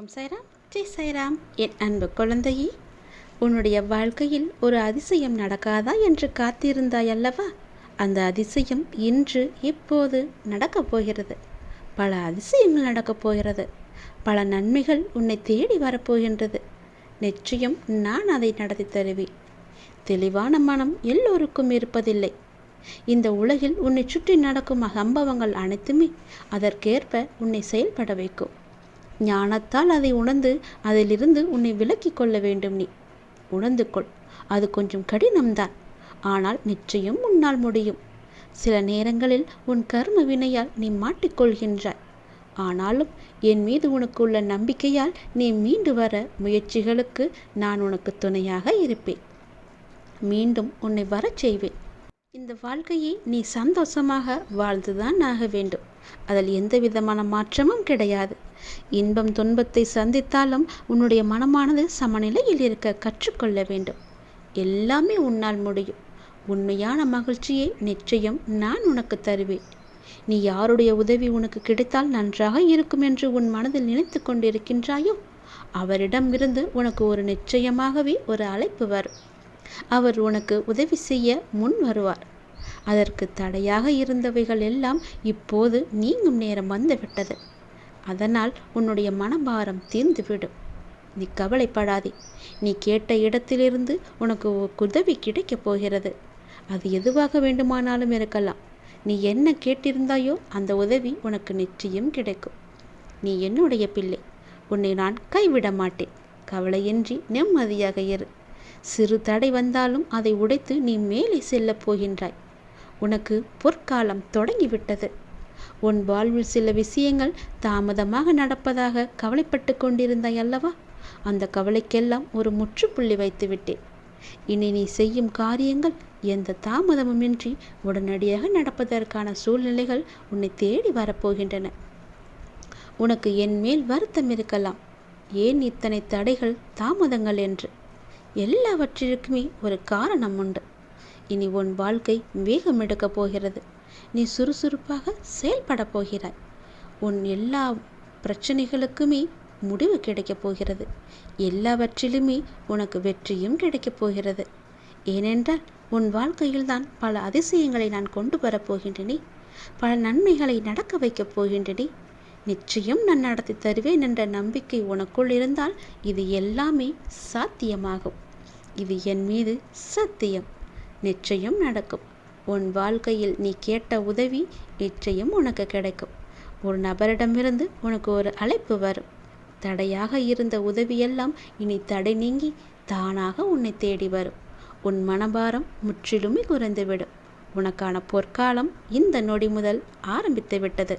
ஓம் சைராம். ஜெய் சைராம். என் அன்பு குழந்தையே உன்னுடைய வாழ்க்கையில் ஒரு அதிசயம் நடக்காதா என்று காத்திருந்தாய் அல்லவா? அந்த அதிசயம் இன்று இப்போது நடக்கப் போகிறது. பல அதிசயங்கள் நடக்கப் போகிறது. பல நன்மைகள் உன்னை தேடி வரப்போகின்றது நிச்சயம் நான் அதை நடத்தி தருவேன். தெளிவான மனம் எல்லோருக்கும் இருப்பதில்லை. இந்த உலகில் உன்னை சுற்றி நடக்கும் சம்பவங்கள் அனைத்துமே அதற்கேற்ப உன்னை செயல்பட வைக்கும். ஞானத்தால் அதை உணர்ந்து அதிலிருந்து உன்னை விலக்கிக் கொள்ள வேண்டும் நீ. உணர்ந்து கொள். அது கொஞ்சம் கடினம்தான். ஆனால் நிச்சயம் உன்னால் முடியும். சில நேரங்களில் உன் கர்ம வினையால் நீ மாட்டிக்கொள்கின்றாய் ஆனாலும் என் மீது உனக்கு உள்ள நம்பிக்கையால் நீ மீண்டு வர முயற்சிகளுக்கு நான் உனக்கு துணையாக இருப்பேன். மீண்டும் உன்னை வரச் செய்வேன். இந்த வாழ்க்கையை நீ சந்தோஷமாக வாழ்ந்துதான் ஆக வேண்டும். அதில் எந்த விதமான மாற்றமும் கிடையாது. இன்பம் துன்பத்தை சந்தித்தாலும் உன்னுடைய மனமானது சமநிலையில் இருக்க கற்றுக்கொள்ள வேண்டும். எல்லாமே உன்னால் முடியும். உண்மையான மகிழ்ச்சியை நிச்சயம் நான் உனக்கு தருவேன். நீ யாருடைய உதவி உனக்கு கிடைத்தால் நன்றாக இருக்கும் என்று உன் மனதில் நினைத்து கொண்டிருக்கின்றாயோ? அவரிடமிருந்து உனக்கு ஒரு நிச்சயமாகவே ஒரு அழைப்பு வரும். அவர் உனக்கு உதவி செய்ய முன் வருவார். அதற்கு தடையாக இருந்தவைகள் எல்லாம் இப்போது நீங்கும் நேரம் வந்துவிட்டது. அதனால் உன்னுடைய மனபாரம் தீர்ந்துவிடும். நீ கவலைப்படாதே. நீ கேட்ட இடத்திலிருந்து உனக்கு உதவி கிடைக்கப் போகிறது. அது எதுவாக வேண்டுமானாலும் இருக்கலாம். நீ என்ன கேட்டிருந்தாயோ அந்த உதவி உனக்கு நிச்சயம் கிடைக்கும். நீ என்னுடைய பிள்ளை. உன்னை நான் கைவிட மாட்டேன். கவலையின்றி நிம்மதியாக இரு. சிறு தடை வந்தாலும் அதை உடைத்து நீ மேலே செல்லப் போகின்றாய். உனக்கு பொற்காலம் தொடங்கிவிட்டது. உன் வாழ்வில் சில விஷயங்கள் தாமதமாக நடப்பதாக கவலைப்பட்டு கொண்டிருந்தாய் அல்லவா? அந்த கவலைக்கெல்லாம் ஒரு முற்றுப்புள்ளி வைத்து விட்டேன். இனி நீ செய்யும் காரியங்கள் எந்த தாமதமுமின்றி உடனடியாக நடப்பதற்கான சூழ்நிலைகள் உன்னை தேடி வரப்போகின்றன. உனக்கு என் மேல் வருத்தம் இருக்கலாம். ஏன் இத்தனை தடைகள் தாமதங்கள் என்று? எல்லாவற்றிற்குமே ஒரு காரணம் உண்டு. இனி உன் வாழ்க்கை வேகம் எடுக்கப் போகிறது. நீ சுறுசுறுப்பாக செயல்பட போகிறாய். உன் எல்லா பிரச்சனைகளுக்குமே முடிவு கிடைக்கப் போகிறது. எல்லாவற்றிலுமே உனக்கு வெற்றியும் கிடைக்கப் போகிறது. ஏனென்றால் உன் வாழ்க்கையில்தான் பல அதிசயங்களை நான் கொண்டு வரப்போகின்றனே பல நன்மைகளை நடக்க வைக்கப் போகின்றனே. நிச்சயம் நான் நடத்தி தருவேன் என்ற நம்பிக்கை உனக்குள் இருந்தால் இது எல்லாமே சாத்தியமாகும். இது என் மீது சத்தியம். நிச்சயம் நடக்கும். உன் வாழ்க்கையில் நீ கேட்ட உதவி நிச்சயம் உனக்கு கிடைக்கும். ஒரு நபரிடமிருந்து உனக்கு ஒரு அழைப்பு வரும். தடையாக இருந்த உதவியெல்லாம் இனி தடை நீங்கி தானாக உன்னை தேடி வரும். உன் மனபாரம் முற்றிலுமே குறைந்துவிடும். உனக்கான பொற்காலம் இந்த நொடி முதல் ஆரம்பித்து விட்டது